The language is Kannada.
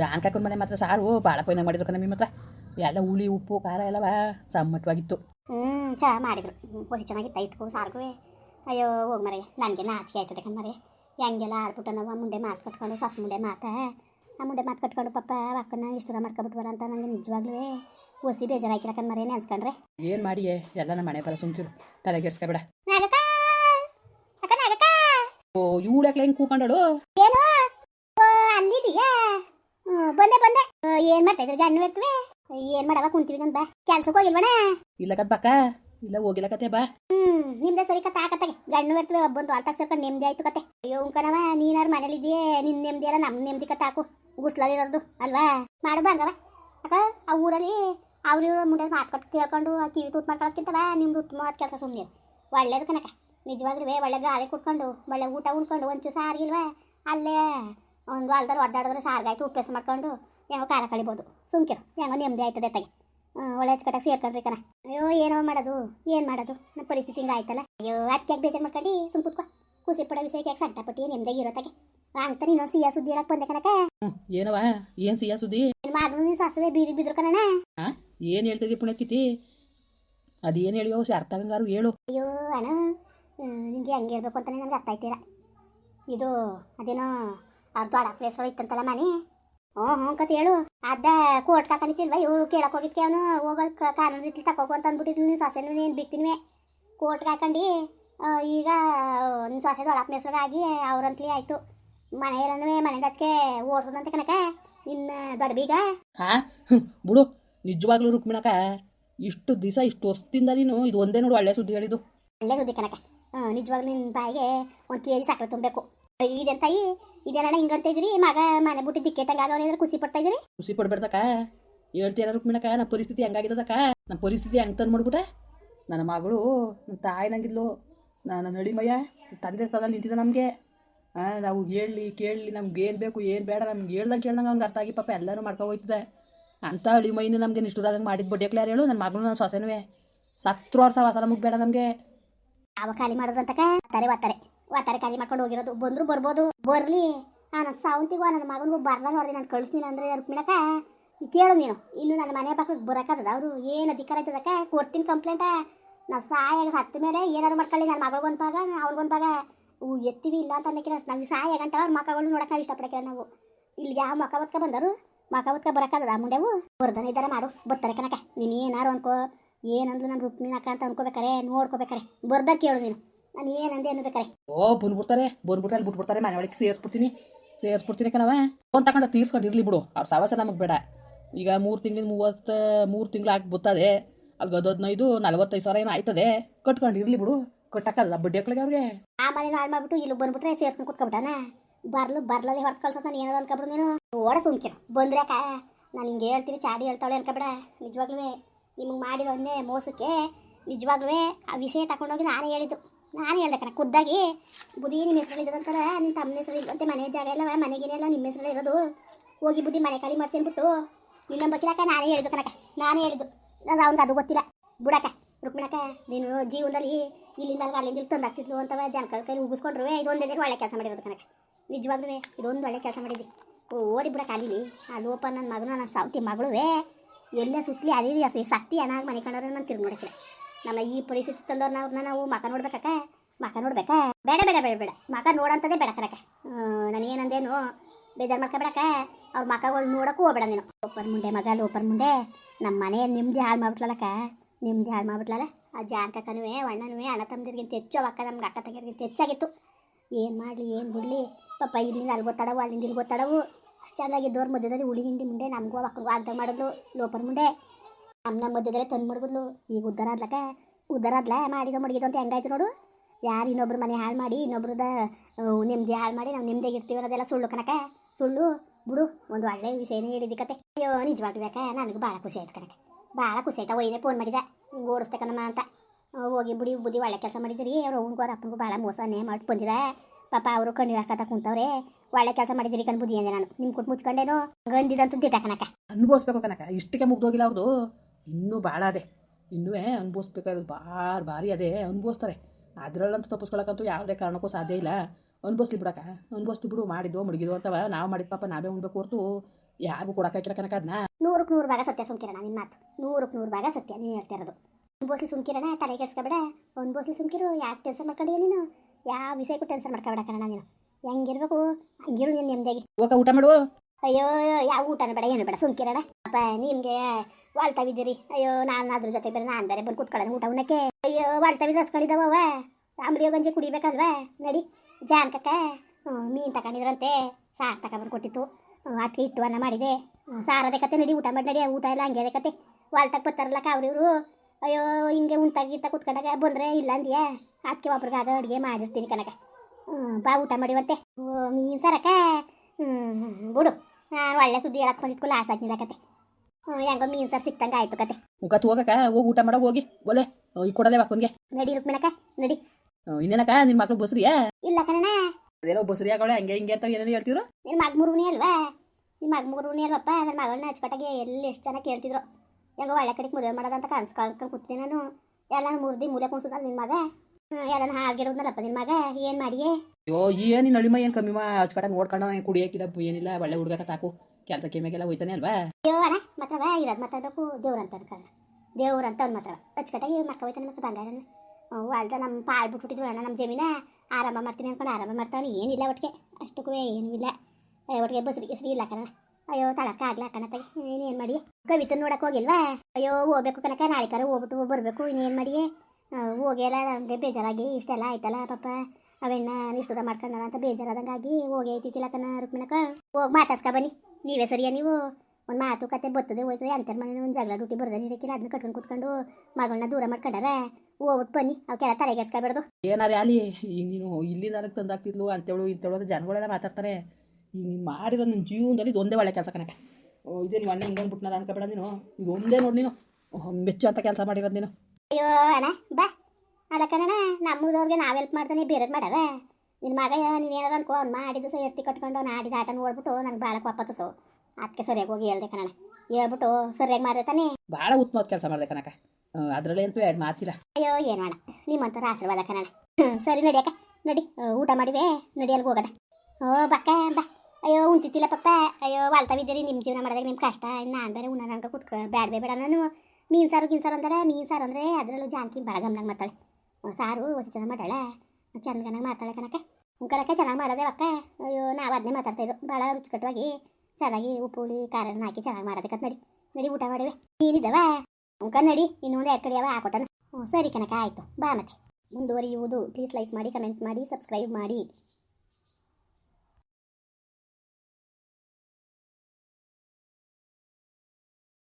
ಜಾನ್ ಕಾಕೊಂಡ್ ಮನೆ ಮಾತ್ರ ಸಾರು. ಭಾಳ ಪೈನ ಮಾಡಿದ್ರು ಕಣಮಿ ಮಾತ್ರ. ಎಲ್ಲ ಹುಳಿ ಉಪ್ಪು ಖಾರ ಎಲ್ಲವ ಸಮ್ಮಟ್ಟವಾಗಿತ್ತು ಹ್ಞೂ ಚಾ ಮಾಡಿದ್ರು. ಚೆನ್ನಾಗಿ ಚೆನ್ನಾಗಿತ್ತ. ಇಟ್ಕೊ ಸಾರ್ಗೂ. ಅಯ್ಯೋ ಹೋಗಿ ಮರೆ ನನಗೆ ನಾಚಿಕೆ ಆಯ್ತದೆ ಕಣ್ಮರೆ ಹೆಂಗೆಲ್ಲ ಆಡ್ಬಿಟ್ಟು ನಾವು ಮುಂಡೆ ಮಾತು ಕಟ್ಕೊಂಡು ಸಸ್ ಮುಂಡೆ ಮಾತಾ. ಆ ಮುಂಡೆ ಮಾತು ಕಟ್ಕೊಂಡು ಪಪ್ಪ ಅಕ್ಕನ ಇಷ್ಟರ ದೂರ ಮಾಡ್ಕೊಬಿಟ್ವಲ್ಲ ಅಂತ ನನಗೆ ನಿಜವಾಗ್ಲೂ ಒಸಿ ಬೇಜಾರಾಕಿಲ್ಲ ಕಣ್ಮರೆ ನೆನ್ಸ್ಕೊಂಡ್ರೆ ಏನು ಮಾಡಿಯೇ? ಎಲ್ಲ ನಮ್ಮ ಮನೆ ಬರ ಸುಮ್ಕಿರು. ತಲೆಗೆಡ್ಸ್ಕೊಬೇಡ ಓ ಇವಳಕ್ಕೆ ಹೆಂಗೆ ಕೂಕೊಂಡಳು? ಏನು? ಅಲ್ಲಿದೀಯಾ ಬಂದೆ ಬಂದೆ. ಏನ್ ಮಾಡ್ತಾ ಇದ್ರಿ? ಗಣ್ಣು ಇರ್ತವೆ ಏನ್ ಮಾಡವ? ಕುಂತೀವಿ ಗಂತ ಕೆಲ್ಸಕ್ಕೆ ಹೋಗಿಲ್ವಣ ಇಲ್ಲ ಕತ್ ಬಕ್ಕ. ಇಲ್ಲ ಹೋಗಿಲ್ಲ ಕತೆ ಬಾ. ಹ್ಮ್ ನಿಮ್ದೆ ಸರಿ ಕತೆ ಆಕತ್ತಾಗೆ ಗಣ್ಣು ಇರ್ತವೆ ಒಬ್ಬಂದು ಅಲ್ ತಗ್ಸಕ ನೆಮ್ಮದಿ ಆಯ್ತು ಕತೆ. ಅಯ್ಯೋ ಕಣವ ನೀನಾರು ಮನೇಲಿ ಇದೆಯೇ ನಿನ್ ನೆಮ್ಮದಿ ಅಲ್ಲ ನಮ್ ನೆಮ್ಮದಿ ಕತೆ ಹಾಕು. ಗುಡ್ಸ್ಲದಿರೋದು ಅಲ್ವಾ? ಮಾಡು ಬಂಗವ ಅಕ್ಕ ಆ ಊರಲ್ಲಿ ಅವ್ರ ಇವ್ರ ಮುಂದೆ ಮಾತ್ಕೊಟ್ಟು ಕೇಳ್ಕೊಂಡು ಆ ಕಿವಿ ತೂತ್ ಮಾಡ್ಕೊಳಕ್ಕಿಂತವ ನಿಮ್ದು ಉತ್ತಮವಾದ ಕೆಲಸ ಸುಮ್ಮನೆ ಒಳ್ಳೇದು ಕನಕ ನಿಜವಾಗ್ಲೂ ಒಳ್ಳೆ ಗಾಳಿ ಕುಡ್ಕೊಂಡು ಒಳ್ಳೆ ಊಟ ಉಣ್ಕೊಂಡು ಒಂಚೂರು ಸಾರಿಗಿಲ್ವಾ? ಅಲ್ಲೇ ಒಂದು ಅಲ್ದಾರ ಒದ್ದಾಡಿದ್ರೆ ಸಾರ್ಗಾಯ್ತು ಉಪ್ಪೆಸ್ ಮಾಡ್ಕೊಂಡು ಹೆಂಗೋ ಕಾಲ ಕಳಿಬೋದು. ಸುಮ್ಕಿರು ಹೆಂಗೋ ನೆಮ್ಮದಿ ಆಯ್ತದೆ ತಗೆ ಒಳ್ಳೆ ಅಚ್ಚುಕಟ್ಟಾಗಿ ಸೇರ್ಕೊಂಡ್ರಿ ಕಣ. ಅಯ್ಯೋ ಏನೋ ಮಾಡೋದು ಏನು ಮಾಡೋದು? ನಮ್ಮ ಪರಿಸ್ಥಿತಿ ಹಿಂಗೆ ಆಯ್ತಲ್ಲ. ಅಯ್ಯೋ ಅದಕ್ಕೆ ಬೇಜಾರು ಮಾಡ್ಕೊಂಡು ಸುಮ್ ಕೂತ್ಕೊ. ಖುಷಿ ಪಡೋ ವಿಷಯಕ್ಕೆ ಯಾಕೆ ಸಂಕಟಪಟ್ಟಿ ನೆಮ್ಮದಿಯಾಗಿ ಇರೋತಾಗೆ ಅಂತ ಇನ್ನೊಂದು ಸಿಯಾ ಸುದ್ದಿ ಹೇಳಕ್ ಬಂದೆ ಕನಕ ಏನೋ ಏನವ? ಏನು ಸಿಯಾ ಸುದ್ದಿ? ನಿಮ್ಮ ಮಗಳು ನಿನ್ನ ಸಾಸುವೆ ಬೀದಿ ಬಿದ್ರು ಕಣ ಏನು ಹೇಳ್ತಿದ್ದಿ ಪುಣ್ಯಕಿತಿ? ಅದೇನು ಹೇಳಿಯೋ ಸಿ ಅರ್ಥ ಆಗಂಗಾರು ಹೇಳು. ಅಯ್ಯೋ ಅಣ್ಣ ನಿಮಗೆ ಹಂಗೆ ಹೇಳ್ಬೇಕು ಅಂತಾನೆ ನನಗೆ ಅರ್ಥ ಆಯ್ತೀರ ಇದು ಅದೇನೋ ಅವ್ರ ದೊಡ್ಡ ಪ್ಲೇಸ್ ಇತ್ತಂತಲ್ಲ ಮನೆ? ಹ್ಞೂ ಹ್ಞೂ ಕತೆ ಹೇಳು. ಅದ ಕೋರ್ಟ್ ಕಾಕೊಂಡಿತ್ತಿಲ್ವ ಇವಳು ಕೇಳಕ್ ಹೋಗಿದ್ಕೆ ಅವನು ಹೋಗೋದು ಕಾನೂನು ರೀತಿ ತಕೋಗು ಅಂತ ಅಂದ್ಬಿಟ್ಟಿದ್ಲು. ನೀನು ಸೊಸೆ ನೀನು ಬಿಕ್ತೀನಿ ಕೋರ್ಟ್ಗೆ ಹಾಕೊಂಡು ಈಗ ನಿನ್ನ ಸೊಸೆ ದೊಡ್ಡ ಪ್ಲೇಸ್ಗೆ ಆಗಿ ಅವ್ರಂತಲೇ ಆಯಿತು. ಮನೆಯಲ್ಲೂ ಮನೆ ದಚ್ಕೆ ಓಡ್ಸೋದಂತ ಕನಕ ನಿನ್ನ ದೊಡ್ಡ ಬೀಗ ಹಾ ಬಿಡು. ನಿಜವಾಗ್ಲೂ ರುಕ್ಮಿಣಕ ಇಷ್ಟು ದಿವಸ ಇಷ್ಟು ವರ್ಷದಿಂದ ನೀನು ಇದು ಒಂದೇ ನೋಡು ಒಳ್ಳೆ ಸುದ್ದಿ ಹೇಳಿದ್ದು. ಒಳ್ಳೆ ಸುದ್ದಿ ಕನಕ ನಿಜವಾಗ್ಲೂ ನಿನ್ನ ಬಾಯಿಗೆ ಒಂದು ಕೇಳಿ ಸಕ್ಕರೆ ತುಂಬಬೇಕು. ಇದೆಂತ ತಾಯಿ? ಇದೇನಣ್ಣ ಹಿಂಗಂತ ಇದ್ರಿ ಮಗ ಮನೆ ಬಿಟ್ಟು ದಿಕ್ಕೇಟಂಗೆ ಆಗವನಿದ್ರೆ ಖುಷಿ ಪಡ್ತಾ ಇದ್ರಿ ಖುಷಿ ಪಡ್ಬೇಡ್ದಕ್ಕ. ಹೇಳ್ತೀರ ರುಕ್ಮಿಣಕ ನಮ್ಮ ಪರಿಸ್ಥಿತಿ ಹೆಂಗಾಗಿದ್ದಕ್ಕ ನಮ್ಮ ಪರಿಸ್ಥಿತಿ ಹೆಂಗೆ ತಂದು ಮಾಡ್ಬಿಟ್ಟೆ. ನನ್ನ ಮಗಳು ನನ್ನ ತಾಯಿ ನಂಗಿದ್ಲು. ನನ್ನ ನಡಿಮಯ್ಯ ತಂದೆ ಸ್ಥಳದಲ್ಲಿ ನಿಂತಿದ್ದ ನಮಗೆ. ನಾವು ಹೇಳಲಿ ಕೇಳಲಿ ನಮ್ಗೆ ಏನು ಬೇಕು ಏನು ಬೇಡ ನಮ್ಗೆ ಹೇಳ್ದಂಗೆ ಕೇಳ್ದಂಗೆ ಅವ್ನಿಗೆ ಅರ್ಥ ಆಗಿ ಪಾಪ ಎಲ್ಲರೂ ಮಾಡ್ಕೊ ಹೋಯ್ತದೆ. ಅಂತ ಅಳಿ ಮೈನು ನಮಗೆ ನಿಷ್ಠುರಾದಂಗೆ ಮಾಡಿದ್ದು ಬಡ್ಡಿ ಯಾರು ಹೇಳು ನನ್ನ ಮಗಳು ನಾನು ಸೊಸೆನೂ ಸತ್ರು ವರ್ಷ ವಾಸ ನಮಗೆ. ಬೇಡ ನಮಗೆ ಅವ ಖಾಲಿ ಮಾಡೋದಂತಕ ಒತ್ತಾರೆ. ಒತ್ತಾರೆ ತರಕಾರಿ ಮಾಡ್ಕೊಂಡು ಹೋಗಿರೋದು. ಬಂದ್ರು ಬರ್ಬೋದು. ಬರ್ಲಿ. ನನ್ನ ಸಾವಂತಿಗೂ ನನ್ನ ಮಗನಿಗೂ ಬರ್ಲ ನೋಡಿದೆ, ನಾನು ಕಳಿಸ್ಲಿಲ್ಲ ಅಂದ್ರೆ ರುಕ್ಮಿಣಕ ಕೇಳು ನೀನು. ಇನ್ನು ನನ್ನ ಮನೆ ಪಕ್ಕಕ್ಕೆ ಬರೋಕ್ಕದ ಅವರು ಏನು ಅಧಿಕಾರ ಆಯ್ತದಕ್ಕ ಕೊಡ್ತೀನಿ ಕಂಪ್ಲೇಂಟ ನಾವು ಸಾಯಾಗ ಹತ್ತ ಮೇಲೆ ಏನಾರು ಮಾಡ್ಕೊಳ್ಳಿ. ನನ್ನ ಮಗಳಿಗೊಂದು ಭಾಗ ಅವ್ರಿಗೊಂದು ಭಾಗ ಎತ್ತೀವಿ ಇಲ್ಲ ಅಂತ ಅನ್ನಕ್ಕಿಲ್ಲ ನಮ್ಗೆ ಸಾಯ ಗಂಟ ಅವ್ರ ಮಕ್ಕಳು ನೋಡಕ್ಕೆ ನಾವು ಇಷ್ಟಪಡಕ್ಕಿಲ್ಲ ನಾವು. ಇಲ್ಲಿ ಯಾವ ಮಕ್ಕ ಬದ್ಕ ಬಂದರು? ಮಕ್ಕ ಬದ್ಕ ಬರೋಕ್ಕದ ಮುಂಡೆವು? ಬರ್ದನ ಇದ್ದಾರೆ ಮಾಡು. ಬರ್ತಾರೆ ಕನಕ ನೀನು ಏನಾರು ಅನ್ಕೋ. ಏನಂದ್ರು ನಮ್ಮ ರುಕ್ಮಿಣಕ್ಕ ಅಂತ ಅನ್ಕೋಬೇಕಾರೆ, ನೋಡ್ಕೋಬೇಕಾರೆ. ಬರ್ದ ಕೇಳು ನೀನು. ನಾನು ಏನಂದೆ ಅನ್ನಬೇಕಾರೆ ಓ ಬಂದ್ಬಿಡ್ತಾರೆ ಬಂದ್ಬಿಟ್ರೆ ಅಲ್ಲಿ ಬಿಟ್ಬಿಡ್ತಾರೆ ಮನೆ ಒಳಗೆ ಸೇರಿಸ್ಬಿಡ್ತೀನಿ ಸೇರಿಸ್ಬಿಡ್ತೀನಿ ಕಣವ ಫೋನ್ ತಗೊಂಡು ತೀರ್ಸ್ಕೊಂಡು ಇರಲಿ ಬಿಡು ಅವ್ರ ಸಾವಾಸ ನಮಗೆ ಬೇಡ. ಈಗ ಮೂರು ತಿಂಗಳಿಂದ ಮೂವತ್ತು ಮೂರು ತಿಂಗಳು ಆಗಿ ಬರ್ತದೆ ಅಲ್ಲಿ ಹದಿನೈದು ನಲ್ವತ್ತೈದು ಸಾವಿರ ಏನೋ ಆಯ್ತದೆ. ಕಟ್ಕೊಂಡು ಇರಲಿ ಬಿಡು ಕಟ್ಟಕ್ಕಲ್ಲ ಬಡ್ಡಿ ಹಾಕ್ಳಿಗೆ ಅವ್ರಿಗೆ. ಆ ಮನೆ ಹಾಳು ಮಾಡ್ಬಿಟ್ಟು ಇಲ್ಲಿ ಬಂದ್ಬಿಟ್ರೆ ಸೇರ್ಸ್ಕೊಂಡು ಕುತ್ಕೊಬಿಟ್ಟಾನ? ಬರ್ಲು ಬರ್ಲದೆ ಹೊರತು ಕಳ್ಸತ್ತ ನಾನು ಏನಾದ್ರು ಅನ್ಕೊಬಿಡು ನೀನು? ಓಡ ಸುಮ್ಕಿರ ಬಂದ್ರೆ ಕಾ ನಾನು ಹಿಂಗೆ ಹೇಳ್ತೀನಿ ಚಾಡಿ ಹೇಳ್ತಾಳೆ ಅನ್ಕೊಬೇಡ. ನಿಜವಾಗ್ಲೂ ನಿಮಗೆ ಮಾಡಿರೋ ಮೋಸಕ್ಕೆ ನಿಜವಾಗ್ಲೂ ಆ ವಿಷಯ ತಗೊಂಡೋಗಿ ನಾನೇ ಹೇಳಿದ್ದು. ನಾನು ಹೇಳ್ದೆ ಕಣ, ಖುದ್ದಾಗಿ. ಬುದ್ಧಿ ನಿಮ್ಮ ಹೆಸರಲ್ಲಿ ಇದ್ದಂತಾರೆ ನಿಮ್ಮ ತಮ್ಮನ ಹೆಸರು ಇದ್ದಂತೆ ಮನೆ ಜಾಗ ಎಲ್ಲ ಮನೆಗೇನೆಲ್ಲ ನಿಮ್ಮ ಹೆಸರಲ್ಲಿ ಇರೋದು. ಹೋಗಿ ಬುದ್ಧಿ ಮನೆ ಖಾಲಿ ಮಾಡ್ಸಿನ್ಬಿಟ್ಟು ನಿನ್ನ ಬಕ್ಕಿಲಕ್ಕ ನಾನೇ ಹೇಳಿದ್ದು ಕನಕ ನಾನೇ ಹೇಳಿದ್ದು. ನಾನು ಅವ್ನಿಗೆ ಅದು ಗೊತ್ತಿಲ್ಲ. ಬಿಡಕ್ಕ ರುಕ್ಮಿಣಕ್ಕ, ನೀನು ಜೀವನದಲ್ಲಿ ಇಲ್ಲಿಂದ ಅಲ್ಲಿಂದ ಇಲ್ಲಿ ತಂದಾಗ್ತಿದ್ಲು ಅಂತವ ಜನ ಕೈ ಉಗಿಸ್ಕೊಂಡ್ರು, ಇದೊಂದೇ ಒಳ್ಳೆ ಕೆಲಸ ಮಾಡಿರೋದು ಕನಕ ನಿಜವಾಗ್ಲೂ ಇದೊಂದು ಒಳ್ಳೆ ಕೆಲಸ ಮಾಡಿದ್ವಿ ಓದಿ ಬಿಡಕ್ಕೆ ಅಲ್ಲಿ ಆ ಲೋಪ ನನ್ನ ಮಗನ ನನ್ನ ಸಾವತಿ ಮಗಳುವೆ. ಎಲ್ಲೇ ಸುತ್ತಲಿ ಅಲ್ಲಿ ಸತ್ತಿ ಹಣ ಮನೆ ಕಂಡವ್ರೆ ನಾನು ತಿರುಗಿ ನೋಡಕ್ಕಿಲ್ಲ ನಮ್ಮ ಈ ಪರಿಸ್ಥಿತಿ ತಂದವ್ರನ್ನ ನಾವು ಮಕ ನೋಡ್ಬೇಕಕ್ಕ? ಮಕ ನೋಡ್ಬೇಕಾ? ಬೇಡ ಬೇಡ ಬೇಡ ಬೇಡ. ಮಕ ನೋಡಂತದೇ ಬೇಡ ಕನಕ ನಾನು ಏನಂದೇನು ಬೇಜಾರು ಮಾಡ್ಕೊಬೇಡಕ್ಕ. ಅವ್ರ ಮಕಗಳು ನೋಡಕ್ಕೂ ಹೋಗ್ಬೇಡ ನೀನು. ಲೋಪರ್ ಮುಂಡೆ ಮಗ, ಲೋಪರ್ ಮುಂಡೆ. ನಮ್ಮ ಮನೆ ನಿಮ್ಮದಿ ಹಾಳು ಮಾಡ್ಬಿಟ್ಲಕ್ಕ ನಿಮ್ಮದಿ ಹಾಳು ಮಾಡ್ಬಿಟ್ಲಲ್ಲ ಆ ಜಾನ್ಕಕ್ಕನೂ ಅಣ್ಣನೂ ಅಣ್ಣ ತಮ್ಮದಿರ್ಗಿಂತ ಹೆಚ್ಚು ಅಕ್ಕ ನಮ್ಗೆ, ಅಕ್ಕ ತಗಿರ್ಗಿಂತ ಹೆಚ್ಚಾಗಿತ್ತು. ಏನು ಮಾಡಲಿ, ಏನು ಬಿಡಲಿ? ಪಾಪ ಇಲ್ಲಿಂದ ಅಲ್ಲಿ ಗೊತ್ತಾಡವು ಅಲ್ಲಿಂದ ಇಲ್ಲಿ ಗೊತ್ತಾಡವು ಅಷ್ಟು ಚೆನ್ನಾಗಿದ್ದವ್ರ ಮಧ್ಯದಲ್ಲಿ ಹುಳಿ ಹಿಂಡಿ ಮುಂಡೆ ನಮಗೂ ಅಕ್ಕ ಅರ್ಧ ಮಾಡಿದ್ಲು ಲೋಪರ್ ಮುಂಡೆ. ನಮ್ಮ ಮಧ್ಯದಲ್ಲೇ ತಂದು ಮಾಡ್ಬಿಡ್ಲು. ಈಗ ಉದ್ದಾರ ಆದ್ಲಕ್ಕ? ಉದ್ದಾರ ಆದ್ಲ? ಮಾಡಿದ ಮಡಗಿದ್ದು ಅಂತ ಹೆಂಗಾಯ್ತು ನೋಡು. ಯಾರು ಇನ್ನೊಬ್ರು ಮನೆ ಹಾಳು ಮಾಡಿ, ಇನ್ನೊಬ್ರದ ನೆಮ್ಮದಿ ಹಾಳು ಮಾಡಿ ನಾವು ನೆಮ್ಮದಿಯಾಗಿ ಇರ್ತೀವಿ ಅನ್ನೋದೆಲ್ಲ ಸುಳ್ಳು ಕನಕ ಸುಳ್ಳು? ಬಿಡು, ಒಂದು ಒಳ್ಳೆ ವಿಷಯನೇ ಹೇಳಿದ್ದಿ ಕತೆ. ಅಯ್ಯೋ, ನಿಜವಾಗ್ಲೂ ಬೇಕಾ ನನಗೆ ಭಾಳ ಖುಷಿ ಆಯ್ತು ಕನಕ ಭಾಳ ಖುಷಿ ಆಯ್ತಾ. ಒಯ್ನೇ ಫೋನ್ ಮಾಡಿದೆ? ಹಿಂಗೆ ಓಡಿಸ್ತಕ್ಕನಮ್ಮ ಅಂತ. ಹೋಗಿ ಬಿಡಿ, ಬುದ್ಧಿ ಒಳ್ಳೆ ಕೆಲಸ ಮಾಡಿದ್ರಿ. ಅವ್ರು ಅವ್ನಿಗೂ ಅವ್ರ ಅಪ್ಪನಿಗೂ ಭಾಳ ಮೋಸನೇ ಮಾಡಿ ಬಂದಿದೆ. ಪಾಪ ಅವರು ಕಣ್ಣೀರು ಹಾಕತ್ತ ಕುಂತವ್ರೆ. ಒಳ್ಳೆ ಕೆಲಸ ಮಾಡಿದಿರಿ ಕಣ್ ಬುದ್ಧಿ ಅಂದೆ ನಾನು. ನಿಮ್ಮ ಕೊಟ್ಟು ಮುಚ್ಕೊಂಡೇನು? ಗಂದಿದಂತ ದಿಟ್ಟ ಕನಕ ಅನುಭವಿಸ್ಬೇಕು ಕನಕ ಇಷ್ಟಕ್ಕೆ ಮುಗ್ದೋಗಿಲ್ಲ ಅವ್ರದ್ದು ಇನ್ನೂ ಭಾಳ ಅದೇ. ಇನ್ನೂ ಅನುಭವಿಸ್ಬೇಕಾಗಿರೋದು ಭಾಳ ಭಾರಿ ಅದೇ ಅನುಭವಿಸ್ತಾರೆ. ಅದರಲ್ಲಂತೂ ತಪ್ಪಿಸ್ಕೊಳಕ್ಕಂತೂ ಯಾವುದೇ ಕಾರಣಕ್ಕೂ ಸಾಧ್ಯ ಇಲ್ಲ. ಅನುಭವಿಸ್ಲಿ ಬಿಡಕ್ಕ. ಅನುಭವಿಸ್ಲಿ ಬಿಡು ಮಾಡಿದ್ದು ಮಡಗಿದ್ದು ಅಂತವ ನಾವು ಮಾಡಿದ ಪಾಪ ನಾವೇ ಉಣ್ಬೇಕು ಹೊರತು ಯಾರಿಗೂ ಕೊಡಕ್ಕಾಗಿಲ್ಲ ಕನಕ ಅದನ್ನ ನೂರಕ್ಕೆ ನೂರು ಭಾಗ ಸತ್ಯ ಸುಮ್ಕಿರಣ ನಿನ್ನ ಮಾತು. ನೂರಕ್ಕೆ ನೂರು ಭಾಗ ಸತ್ಯ ನೀನು ಹೇಳ್ತಿರೋದು ಇರೋದು. ಬೋಸ್ಲಿ ಸುಮ್ಕಿರಣ ತಲೆ ಕೆಡ್ಸ್ಕೊಬೇಡ ಅನುಭವಿಸ್ಲಿ ಸುಮ್ಕಿರು ಯಾಕೆ ಟೆನ್ಷನ್ ಮಾಡ್ಕೊಂಡಿಯ ನೀನು? ಯಾವ ವಿಷಯಕ್ಕೂ ಟೆನ್ಷನ್ ಮಾಡ್ಕೊಬೇಡ ಕಣ ನೀನು. ಹೆಂಗಿರ್ಬೇಕು ಹಂಗಿರು ನೀನು ನೆಮ್ಮದಿಯಾಗಿ ಹೋಗ ಊಟ ಮಾಡು. ಅಯ್ಯೋ ಯಾವ ಊಟನ ಬೇಡ ಏನು ಬೇಡ ಸುಮ್ಕಿರಣ ಅಪ್ಪ ನಿಮ್ಗೆ ವಾಲ್ತಾವಿದ್ದೀರಿ. ಅಯ್ಯೋ ನಾನು ಅದ್ರ ಜೊತೆ ಬೇರೆ ನಾನು ಬೇರೆ ಬಂದು ಕೂತ್ಕೊಳ್ಳೋಣ ಊಟ ಉಣ್ಣಕ್ಕೆ. ಅಯ್ಯೋ ವಾಲ್ತಾವಿ ರಸ್ಕೊಂಡಿದ್ದಾವ ಅಂಬಡಿಯೋ ಗಂಜಿ ಕುಡಿಬೇಕಲ್ವಾ? ನಡಿ ಜಾನ್ಕಕ್ಕ ಮೀನು ತಗೊಂಡಿದ್ರಂತೆ ಸಾರು ತಗೊಂಡ್ಬಂದು ಕೊಟ್ಟಿತ್ತು. ಅದಕ್ಕೆ ಇಟ್ಟು ಅನ್ನ ಮಾಡಿದೆ. ಹ್ಮ್, ಸಾರು ಅದೇ ಕತೆ ನಡಿ ಊಟ ಮಾಡಿ ನಡಿ ಊಟ ಎಲ್ಲ ಹಂಗೆ ಅದೇ ಕತೆ. ವಾಲ್ತಾಗ ಬರ್ತಾರಲ್ಲ ಕಾವ್ರಿವ್ರು ಅಯ್ಯೋ ಹಿಂಗೆ ಉಣ್ತಾಗಿತ್ತ ಕೂತ್ಕೊಂಡಾಗ ಬಂದರೆ ಇಲ್ಲ ಅಂದ್ಯಾ? ಅದಕ್ಕೆ ಒಬ್ರಿಗಾಗ ಅಡುಗೆ ಮಾಡಿಸ್ತೀನಿ ಕನಕ ಬಾ ಊಟ ಮಾಡಿವಂತೆ ಓ ಮೀನು ಸಾರಕ್ಕ ಹ್ಞೂ ಬಿಡು. ನಾನು ಒಳ್ಳೆ ಸುದ್ದಿ ಹೇಳಕ್ಕೆ ಬಂದಿದ್ಕು ಲಾಸ್ ಆಗಿಲ್ಲ ಕತೆ ಹ್ಞೂ ಹೆಂಗೋ ಮೀನು ಸರ್ ಸಿಕ್ತಂಗೆ ಆಯ್ತು ಕತೆ. ಮುಖತ್ ಹೋಗಕ್ಕ ಹೋಗಿ ಊಟ ಮಾಡೋ ಹೋಗಿ. ಒಲೆ ಈ ಕೊಡಲೆ ಬಾಕುನ್ಗೆ ನಡಿ ರುಕ್ಮಿಣಕ್ಕ ನಡಿ. ಇನ್ನೇನಕ್ಕ ನಿನ್ನ ಮಕ್ಳು ಬಸ್ರಿಯಾ? ಇಲ್ಲ ಕಣ ಅದೇನೋ ಬಸ್ರಿ ಆಗೋಳೆ ಹಂಗೆ ಹಿಂಗೆ ಅಂತ ಏನೇನು ಹೇಳ್ತಿದ್ರು? ನಿನ್ನ ಮಗ ಅಲ್ವಾ? ನಿಮ್ಮ ಮಗ ಅಲ್ವಪ್ಪ? ನನ್ನ ಮಗಳನ್ನ ಅಚ್ಚುಕಟ್ಟಾಗಿ ಎಲ್ಲಿ ಎಷ್ಟು ಜನ ಕೇಳ್ತಿದ್ರು. ಹೆಂಗೋ ಒಳ್ಳೆ ಕಡೆಗೆ ಮದುವೆ ಮಾಡೋದಂತ ಕನ್ಸು ಕಳ್ಕೊಂಡು ಕೂತೀನಿ ನಾನು. ಎಲ್ಲ ಮುರ್ದಿ ಮೂಲೆ ಕುಣಿಸೋದಲ್ಲ ನಿಮ್ಮ ಮಗ? ಎಲ್ಲ ಹಾಳ್ಗೆಡೋದ್ನಲ್ಲಪ್ಪ ನಿನ್ನ ಮಗ? ಏನು ಮಾಡಿಯೇ? ಅಯ್ಯೋ ಏನು ನಿನ್ನ ಅಳಿಮ ಏನು ಕಮ್ಮಿ ಮಾ ನೋಡ್ಕೊಂಡು ನಂಗೆ ಕುಡಿಯೋಕಿಲ್ಲ ಏನಿಲ್ಲ ಒಳ್ಳೆ ಹುಡುಗಕ ಸಾಕು. ಕೆಲಸಕ್ಕೆ ಮೇಗೆಲ್ಲ ಹೋಯ್ತಾನೆ ಅಲ್ವಾ? ಅಯ್ಯೋ ಅಣ್ಣ ಮಾತ್ರವ? ಇರೋದು ಮಾತಾಡಬೇಕು ದೇವ್ರಂತ ಅನ್ಕಣ ದೇವ್ರಂತ ಅವ್ನು ಮಾತ್ರ ಅಚ್ಚುಕಟ್ಟಾಗಿ ಮಾಡ್ಕೊಬೋಯ್ತಾನೆ ಮತ್ತೆ ಬಂಗಾರನ ಅವು ಅಲ್ದ ನಮ್ಮ ಪಾಳ್ ಬಿಟ್ಬಿಟ್ಟಿದ್ರು ಅಣ್ಣ ನಮ್ಮ ಜಮೀನ. ಆರಾಮ ಮಾಡ್ತೀನಿ ಅನ್ಕೊಂಡು ಆರಾಮ ಮಾಡ್ತಾವನು. ಏನಿಲ್ಲ ಒಟ್ಟಿಗೆ ಅಷ್ಟಕ್ಕೂ ಏನೂ ಇಲ್ಲ. ಒಟ್ಟಿಗೆ ಬಸ್ರಿ ಹೆಸ್ರು ಇಲ್ಲ ಕಣ ಅಯ್ಯೋ ತಳಕ ಆಗ್ಲ ಕಣ ತಗಿ ಇನ್ನೇನು ಮಾಡಿ ಕವಿತನ ನೋಡಕ್ ಹೋಗಿಲ್ವಾ? ಅಯ್ಯೋ ಹೋಗ್ಬೇಕು ಕನಕ ನಾಳೆ ಕರ ಹೋಗ್ಬಿಟ್ಟು ಬರಬೇಕು. ಇನ್ನೇನು ಮಾಡಿ ಹೋಗಿಲ್ಲ ನಮಗೆ ಬೇಜಾರಾಗಿ ಇಷ್ಟೆಲ್ಲ ಆಯ್ತಲ್ಲ ಪಾಪ. ಅವೆಣ್ಣ ನಿಷ್ಠುರ ಮಾಡ್ಕೊಂಡಲ್ಲ ಅಂತ ಬೇಜಾರಾದಂಗಾಗಿ ಹೋಗಿ ಐತಿ ಲಕ್ಕನ ರುಕ್ಮಿಣಕ ಹೋಗಿ ಮಾತಾಡ್ಸ್ಕ ಬನ್ನಿ. ನೀವೇ ಸರಿಯಾ ನೀವು? ಒಂದು ಮಾತು ಕತೆ ಬರ್ತದೆ ಹೋಯ್ತದೆ ಅಂತರ್ ಮನೆ ಒಂದು ಜಗಳ ಡ್ಯೂಟಿ ಬರ್ದೆ ಇದಕ್ಕಿಲ್ಲ ಅದನ್ನ ಕಟ್ಕೊಂಡು ಕೂತ್ಕೊಂಡು ಮಗಳನ್ನ ದೂರ ಮಾಡ್ಕೊಂಡಾರ? ಹೋಗ್ಬಿಟ್ಟು ಬನ್ನಿ ಅವಕ್ಕೆಲ್ಲ ತಲೆಗೆಡ್ಸ್ಕೊಬೇಡ್ದು ಏನಾರೇ ಅಲ್ಲಿ ಈಗ ನೀನು ಇಲ್ಲಿ ನನಗೆ ತಂದಾಗ್ತಿದ್ಲು ಅಂತೇಳು ಇಂತೇಳು ಜನಗಳೆಲ್ಲ ಮಾತಾಡ್ತಾರೆ. ಈಗ ನೀನು ಮಾಡಿರೋ ನನ್ನ ಜೀವನದಲ್ಲಿ ಇದು ಒಂದೇ ಒಳ್ಳೆ ಕೆಲಸ ಕಣಕ ಓ, ಇದೇ ನೀವು ಅಣ್ಣ ಹಿಂಗೆ ಅಂದ್ಬಿಟ್ನಲ್ಲ ಅನ್ಕೋಬೇಡ ನೀನು. ಇದು ಒಂದೇ ನೋಡಿ ನೀನು. ಮೆಚ್ಚು ಅಂತ ಕೆಲಸ ಮಾಡಿರೋದು ನೀನು. ಅಯ್ಯೋ ಅಣ್ಣ ಬಾ. ಅಲ್ಲ ಕಣಣ್ಣ ನಮ್ಮೂರವ್ರಿಗೆ ನಾವು ಹೆಲ್ಪ್ ಮಾಡ್ತಾನೆ ಬೇರೆ ಮಾಡಾರ ನಿನ್ನ ಮಗ ನೀನ್ ಏನಾರ ಅನ್ಕೋ ಅವ್ನು ಮಾಡಿದ್ದು ಸಹ ಎತ್ತಿ ಕಟ್ಕೊಂಡು ಅವ್ನು ಆಡಿದ ಆಟ ನೋಡ್ಬಿಟ್ಟು ನನಗೆ ಭಾಳ ಕೊಪ್ಪತ್ತು ಅದಕ್ಕೆ ಸರಿಯಾಗಿ ಹೋಗಿ ಹೇಳ್ದೆ ಕಣ ಹೇಳ್ಬಿಟ್ಟು ಸರಿಯಾಗಿ ಮಾಡಿದೆ ಬಹಳ ಭಾಳ ಉತ್ತಮವಾದ ಕೆಲಸ ಮಾಡಿದೆ ಕನಕ ಅದರಲ್ಲಿ ಅಂತೂ ಎರಡು ಮಾತಿಲ್ಲ ಅಯ್ಯೋ ಏನೋಣ ನಿಮ್ಮಂತರ ಆಶೀರ್ವಾದ ಕಣ ಹ್ಮ್, ಸರಿ ನಡಿಯಕ್ಕ ನಡಿ ಊಟ ಮಾಡಿವೆ. ನಡಿ ಅಲ್ಲಿಗೆ ಹೋಗದ. ಓ ಬಕ್ಕ ಬಾ. ಅಯ್ಯೋ ಉಂತಿತ್ತಿಲ್ಲ ಪಪ್ಪ. ಅಯ್ಯೋ ವಾಲ್ತಾವಿದ್ದೀರಿ ನಿಮ್ಮ ಜೀವನ ಮಾಡಿದಾಗ ನಿಮ್ಮ ಕಷ್ಟ. ನಾನು ಬೇರೆ ಉಣ್ಣ ನನಗೆ ಕುತ್ಕ ಬ್ಯಾಡ ಬೇಡ ನಾನು. ಮೀನು ಸಾರು, ಗಿನ್ ಸಾರು ಅಂತಾರೆ, ಮೀನು ಸಾರು ಅಂದರೆ ಅದರಲ್ಲೂ ಜಾನಕಿ ಭಾಳ ಗಮನಾಗ ಮಾಡ್ತಾಳೆ. ಸಾರು ಹೊಸ ಚೆನ್ನಾಗಿ ಮಾಡಾಳ ಚಂದಗನಾಗ ಮಾಡ್ತಾಳೆ ಕನಕ ಕನಕ ಚೆನ್ನಾಗಿ ಮಾಡೋದೆ ಅಕ್ಕ ಅಯ್ಯೋ, ನಾವು ಅದನ್ನೇ ಮಾತಾಡ್ತಾ ಇದ್ದು ಭಾಳ ರುಚಿಕಟ್ಟವಾಗಿ ಚೆನ್ನಾಗಿ ಉಪ್ಪು, ಹುಳಿ, ಖಾರ ಹಾಕಿ ಚೆನ್ನಾಗಿ ಮಾಡೋದಕ್ಕೆ ನಡಿ. ನಡಿ ಊಟ ಮಾಡಿವೆ. ನೀನಿದ್ದಾವ ಉಂಕ ನಡಿ ಇನ್ನೊಂದು ಎರಡು ಕಡೆ ಅವ ಹಾಕೊಟ್ಟನ. ಹ್ಞೂ ಸರಿ ಕನಕ ಆಯಿತು. ಬಾ ಮತ್ತೆ. ಮುಂದುವರಿಯುವುದು. ಪ್ಲೀಸ್ ಲೈಕ್ ಮಾಡಿ ಕಮೆಂಟ್ ಮಾಡಿ ಸಬ್ಸ್ಕ್ರೈಬ್ ಮಾಡಿ.